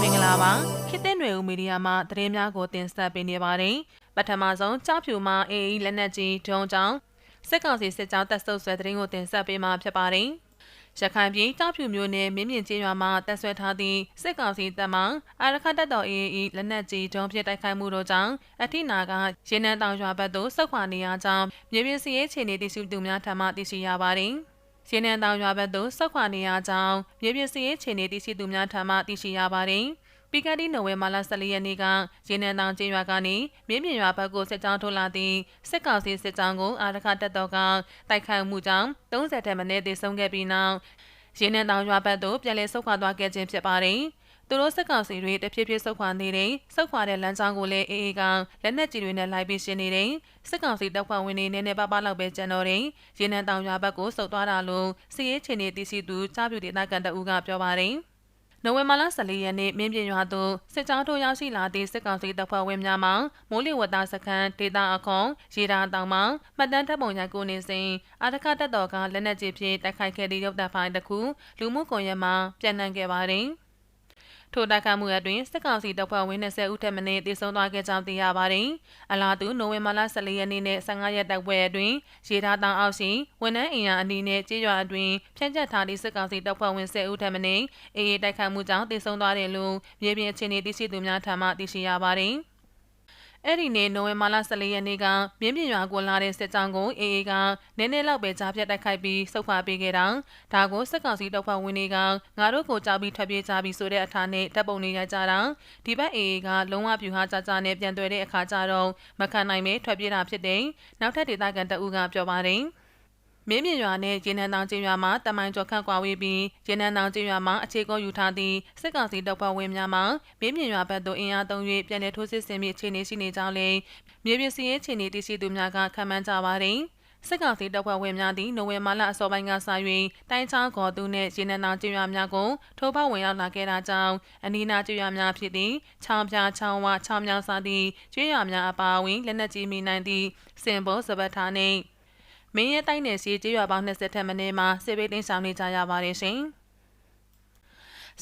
မင်္ဂလာပါခေတ်သစ်ຫນွေဦးမီဒီယာမှသတင်းများကိုတင်ဆက်ပေးနေပါတယ်ပထမဆုံးကြောက်ဖြူမှအေအေလက်နက်ကြီးဒုံကြောင့်စစ်ကောင်စီစစ်ကြောင်းတပ်ဆုပ်ဆွဲသတင်းကိုတင်ဆက်ပေးမှာဖြစ်ပါတယ်ရခိုင်ပြည်တောက်ဖြူမျိုးနယ်မြင်းမြင့်ကျေးရွာမှာတပ်ဆွဲထားသည့်စစ်ကောင်စီတပ်မှအာရခတ်တပ်တော် AAE လက်နက်ကြီးဒုံဖြစ်တိုက်ခိုက်မှုတို့ကြောင့်အထိနာကရေနံတောင်ရွာဘက်သို့ဆုတ်ခွာနေရကြောင်းမြေပြင်စီရေးခြေနေတည်ရှိသူများထံမှသိရှိရပါတယ်။ ရင်းနှံတောင်ရွာဘက်သို့ဆောက်ခွာနေရကြောင်းမြေပြင်စီရေးခြေနေတည်ရှိသူများထံမှသိရှိရပါတယ်။ပီကတီနိုဝဲမာလာ14ရက်နေ့ကရင်းနှံတောင်ကျေးရွာကနေမြင်းမြရွာဘက်ကိုစစ်ကြောင်းထိုးလာသည့်စစ်ကောင်စီစစ်ကြောင်းကိုအာရခတပ်တော်ကတိုက်ခိုက်မှုကြောင့်30ထက်မနည်းသေဆုံးခဲ့ပြီးနောက်ရင်းနှံတောင်ရွာဘက်သို့ပြန်လည်ဆုတ်ခွာသွားခဲ့ခြင်းဖြစ်ပါတယ်။ သူတို့စစ်ကောင်စီတွေတဖြည်းဖြည်းဆုတ်ခွာနေတဲ့ဆုတ်ခွာတဲ့လမ်းကြောင်းကိုလည်းအေးအေးကလက်နက်ကြီးတွေနဲ့လိုက်ပြီးရှင်းနေတဲ့စစ်ကောင်စီတပ်ဖွဲ့ဝင်တွေနည်းနည်းပါးပါးလောက်ပဲကျန်တော့တယ်။ရင်းနှံတောင်ရွာဘက်ကိုဆုတ်သွားတာလို့စီရေးချင်နေတည်ရှိသူကြားပြူဒေသကန်တအူးကပြောပါတယ်။နိုဝင်ဘာလ14ရက်နေ့မင်းပြင်းရွာသို့စစ်ကြောင်းထိုးရောက်ရှိလာသည့်စစ်ကောင်စီတပ်ဖွဲ့ဝင်များမှမိုးလေဝသစခန်းဒေသအခွန်ရေဒါတောင်မှမှတ်တမ်းထပ်ပုံရိုက်ကိုနေစဉ်အာတခတက်တော်ကလက်နက်ကြီးဖြင့်တိုက်ခိုက်ခဲ့သည့်ရုပ်သံဖိုင်တစ်ခုလူမှုကွန်ရက်မှာပြန့်နှံ့ခဲ့ပါတယ်။ ထိုတိုက်ခိုက်မှုအတွင်းစစ်ကောင်စီတပ်ဖွဲ့ဝင်20ဦးထက်မနည်းသေဆုံးသွားခဲ့ကြောင်းသိရပါတယ်။အလားတူနိုဝင်ဘာလ14ရက်နေ့နဲ့15ရက်တိုက်ပွဲအတွင်းရေထားတောင်အောက်ရှိဝန်ထမ်းအင်အားအနီးနဲ့ကြေးရွာအတွင်းဖြန့်ကျက်ထားသည့်စစ်ကောင်စီတပ်ဖွဲ့ဝင်10ဦးထက်မနည်းအေးအေးတိုက်ခိုက်မှုကြောင့်သေဆုံးသွားတယ်လို့မြေပြင်အခြေအနေသိရှိသူများထံမှသိရှိရပါတယ်။ အဲ့ဒီနေ့နိုဝင်ဘာလ14ရက်နေ့ကမြင်းပြရွာကိုလာတဲ့စစ်ကြောင်းကိုအေအေကနည်းနည်းလောက်ပဲကြားပြတ်တိုက်ခိုက်ပြီးစုခွာပေးခဲ့တာဒါကိုစစ်ကောင်စီတပ်ဖွဲ့ဝင်တွေကငါတို့ကိုကြောက်ပြီးထွက်ပြေးကြပြီးဆိုတဲ့အထာနဲ့တပ်ပုံနေရကြတာဒီဘက်အေအေကလုံးဝပြူဟာကြကြနဲ့ပြန်တွေ့တဲ့အခါကျတော့မခံနိုင်ပဲထွက်ပြေးတာဖြစ်တယ်နောက်ထပ်ဒေသခံတအူးကပြောပါတယ် မင်းမြရွာနဲ့ရေနံတောင်ကျင်းရွာမှာတမိုင်းကျော်ခန့်ကွာဝေးပြီးရေနံတောင်ကျင်းရွာမှာအခြေကုပ်ယူထားသည့်စစ်ကောင်စီတပ်ဖွဲ့ဝင်များမှမင်းမြရွာဘက်သို့အင်အားသုံး၍ပြန်လည်ထိုးစစ်ဆင်ပြီးအခြေအနေရှိနေကြောင်းလည်းမြေပြင်စီးရေးအခြေအနေတည်ရှိသူများကခန့်မှန်းကြပါသည်စစ်ကောင်စီတပ်ဖွဲ့ဝင်များသည်နိုဝင်ဘာလအစောပိုင်းကစ၍တိုင်းချောင်းခေါ်သူနှင့်ရေနံတောင်ကျွော်များကိုထိုးပေါက်ဝင်ရောက်လာခဲ့တာကြောင့်အနီးနားကျွော်များဖြစ်သည့်ချောင်းပြချောင်းဝချောင်းမြောင်စားသည့်ကျွော်များအပါအဝင်လက်နက်ကြီးမိနိုင်သည့်စင်ဘောစပတ်ထားနှင့် မင်းရဲတိုင်းနယ်စီကျေးရွာပေါင်း20ထက်မနည်းမှာစစ်ဘေးတင်းဆောင်နေကြရပါတယ်ရှင်။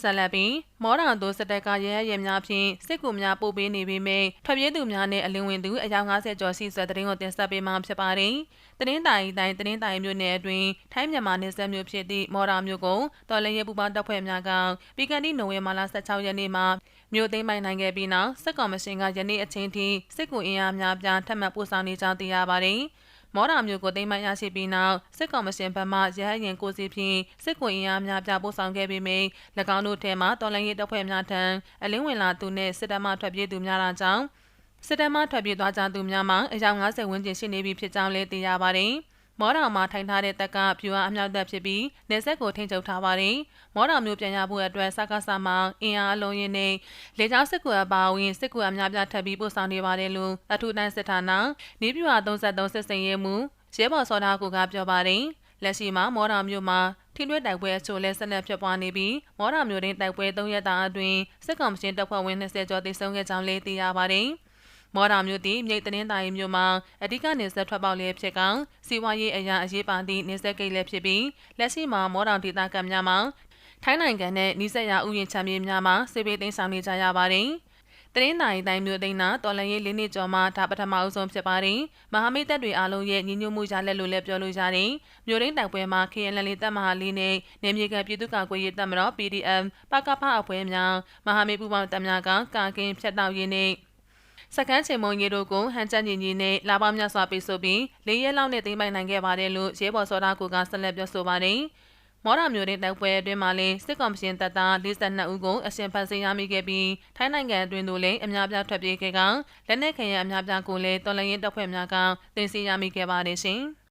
ဆက်လက်ပြီးမော်တော်သို့စတက်ကရဲရဲများဖြင့်စစ်ကူများပို့ပေးနေပေမဲ့ထွက်ပြေးသူများနဲ့အလင်းဝင်သူအယောက်90ကျော်ရှိဆွဲတဲ့တင်ကိုတင်ဆက်ပေးမှာဖြစ်ပါတယ်။တင်းတိုင်တိုင်းတင်းတိုင်မြို့နယ်အတွင်းထိုင်းမြန်မာနယ်စပ်မြို့ဖြစ်သည့်မော်တော်မြို့ကိုတော်လည်းရပူပေါင်းတပ်ဖွဲ့များကပြီးကန်ဒီနိုဝင်ဘာလ16ရက်နေ့မှာမြို့သိမ်းပိုင်နိုင်ခဲ့ပြီးနောက်စစ်ကောင်မရှင်ကယနေ့အချိန်ထိစစ်ကူအင်အားများပြားထပ်မံပို့ဆောင်နေကြောင်းသိရပါတယ်။ မော်ဒါမျိုးကိုသိမ်းမရရှိပြီးနောက်စစ်ကောင်မရှင်ဘက်မှရဟရင်ကိုစီဖြင့်စစ်ကွင်အင်အားများပြပို့ဆောင်ခဲ့ပေမယ့်၎င်းတို့ထဲမှတော်လိုင်းရေးတပ်ဖွဲ့များထံအလင်းဝင်လာသူနှင့်စစ်တပ်မှထွက်ပြေးသူများလာကြောင်းစစ်တပ်မှထွက်ပြေးသွားကြသူများမှအယောက်90ဝန်းကျင်ရှိနေပြီဖြစ်ကြောင်းလည်းသိရပါတယ်။ မော်တော်မှာထိုင်ထားတဲ့တက်ကဖြူအားအမြောက်တက်ဖြစ်ပြီးနေဆက်ကိုထိန်းချုပ်ထားပါတယ်။မော်တော်မျိုးပြန်ရဖို့အတွက်စကားဆာမှာအင်အားအလုံးရင်းနဲ့လေကြောင်းစစ်ကူအပါအဝင်စစ်ကူအများပြထပ်ပြီးပို့ဆောင်နေပါတယ်လို့အထူးတန်းစစ်ဌာနနေပြူဟာ33စစ်စင်ရဲမှုရဲဘော်စောသားကိုကပြောပါတယ်။လက်ရှိမှာမော်တော်မျိုးမှာထိလွှဲတိုက်ပွဲအချို့လဲဆက်လက်ဖြစ်ပွားနေပြီးမော်တော်မျိုးတွင်တိုက်ပွဲ3ရက်တာအတွင်းစစ်ကောင်စီတပ်ဖွဲ့ဝင်20ကျော်သေဆုံးခဲ့ကြောင်းလည်းသိရပါတယ်။ မော်ဒါမျိုးသည်မြိတ်တင်းတိုင်းမျိုးမှာအဓိကနေဆက်ထွက်ပေါက်လျက်ဖြစ်ကောင်စီးပွားရေးအရာအရေးပါသည့်နေဆက်ကိတ်လည်းဖြစ်ပြီးလက်ရှိမှာမော်ဒါဒေသကများမှာထိုင်းနိုင်ငံနဲ့နီးစပ်ရာဥယျာဉ်ချမ်းမြေများမှာစေဘေးသိမ်းဆောင်နေကြရပါတယ်။တရင်းတိုင်းတိုင်းမျိုးသိန်းနာတော်လန်ရေးလေးနှစ်ကျော်မှဒါပထမအဆုံးဖြစ်ပါတယ်။မဟာမိတ်တပ်တွေအားလုံးရဲ့ညီညွတ်မှုရလက်လို့လည်းပြောလို့ရတယ်။မျိုးရင်းတိုက်ပွဲမှာ KNL တပ်မဟာလေးနဲ့နေမြေကပြည်သူ့ကာကွယ်ရေးတပ်မတော် PDF ပကဖအဖွဲ့များမဟာမိတ်ပူးပေါင်းတပ်များကကာကင်းဖြတ်တောက်ရေးနဲ့ စကန်းချေမုံရီတို့ကိုဟန်ချက်ညီညီနဲ့လာပေါင်းများစွာပိတ်ဆို့ပြီးလေးရက်လောက်နဲ့သိမ်းပိုင်နိုင်ခဲ့ပါတယ်လို့ရဲဘော်စောသားကဆက်လက်ပြောဆိုပါတယ်။မော်ရမျိုးတဲ့တိုက်ပွဲအတွင်းမှာလည်းစစ်ကောင်စီတပ်သား42ဦးကိုအရှင်ဖန်ဆင်းရမိခဲ့ပြီးထိုင်းနိုင်ငံအတွင်းသို့လည်းအများပြားထွက်ပြေးခဲ့ကလက်နက်ခဲယံအများပြားကိုလည်းတော်လှန်ရေးတပ်ဖွဲ့များကတင်စီရမိခဲ့ပါတယ်ရှင်။